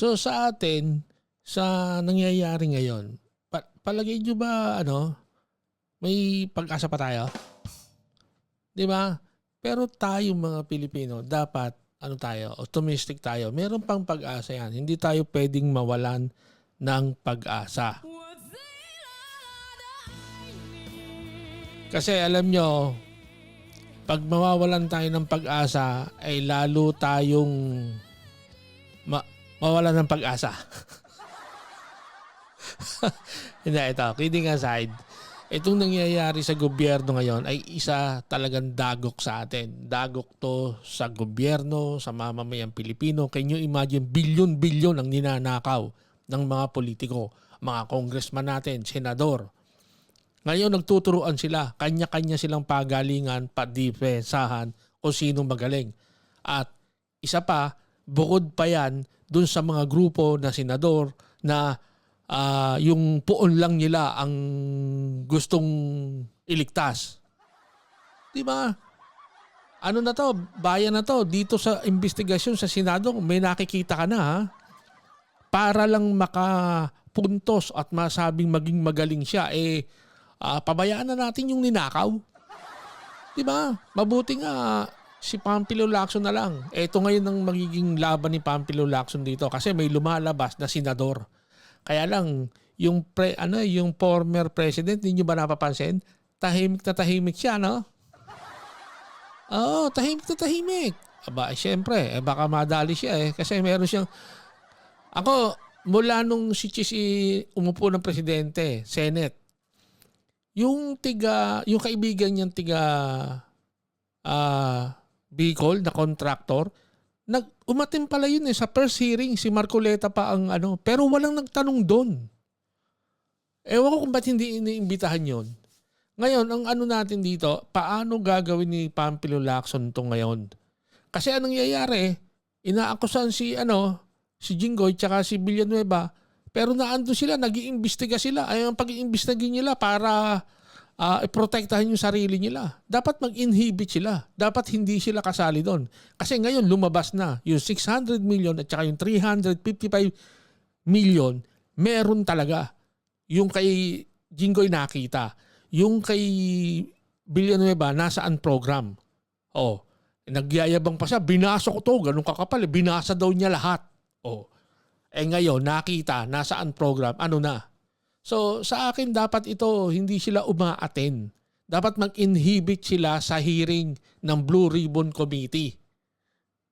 So sa atin, sa nangyayari ngayon, pa- palagay nyo ba ano, may pag-asa pa tayo? Di ba? Pero tayo mga Pilipino, dapat ano tayo, optimistic tayo. Meron pang pag-asa yan. Hindi tayo pwedeng mawalan ng pag-asa. Kasi alam nyo, pag mawawalan tayo ng pag-asa, ay lalo tayong ma- mawalan ng pag-asa. Hindi, ito, kidding aside, itong nangyayari sa gobyerno ngayon ay isa talagang dagok sa atin. Dagok to sa gobyerno, sa mamamayang Pilipino. Can you imagine, bilyon-bilyon ang ninanakaw ng mga politiko, mga congressman natin, senador. Ngayon nagtuturuan sila, kanya-kanya silang pagalingan, padipensahan kung sino magaling. At isa pa, bukod pa yan dun sa mga grupo na senador na ah, yung puon lang nila ang gustong iligtas. Di ba? Ano na to? Bayan na to. Dito sa investigasyon sa Senado, may nakikita ka na ha? Para lang makapuntos at masabing maging magaling siya, eh, ah, pabayaan na natin yung ninakaw. Di ba? Mabuti nga si Pampilo Lacson na lang. Ito ngayon ang magiging laban ni Pampilo Lacson dito kasi may lumalabas na senador. Kaya lang yung pre, ano yung former president, hindi ba napapansin? Tahimik na tahimik siya, no? Oo, tahimik na tahimik. Aba, eh, syempre, eh, baka madali siya eh. Kasi meron siyang... Ako, mula nung si Chisi umupo ng presidente, Senate, yung tiga, yung kaibigan niyang tiga ah Bicol na contractor, nag umatin pala yun eh sa first hearing si Marcoleta pa ang ano, pero walang nagtanong doon. Ewan ko kung ba't hindi iniimbitahan yon. Ngayon, ang ano natin dito, paano gagawin ni Pampilo Lacson to ngayon? Kasi anong nangyayari, inaakusan si ano, si Jinggoy tsaka si Villanueva, pero naando sila, nag-iimbestiga sila. Ay ang pag-iimbestiga nila para ah, iprotektahan yung sarili nila. Dapat mag-inhibit sila. Dapat hindi sila kasali doon. Kasi ngayon lumabas na yung 600 million at saka yung 355 million, meron talaga. Yung kay Jinggoy nakita. Yung kay Villanueva, nasaan program? Oh, nagyayabang pa siya, binasa ko to, ganun kakapal, binasa daw niya lahat. Oh, eh ngayon, nakita, nasaan program, ano na? So sa akin dapat ito hindi sila umaaten. Dapat mag-inhibit sila sa hearing ng Blue Ribbon Committee.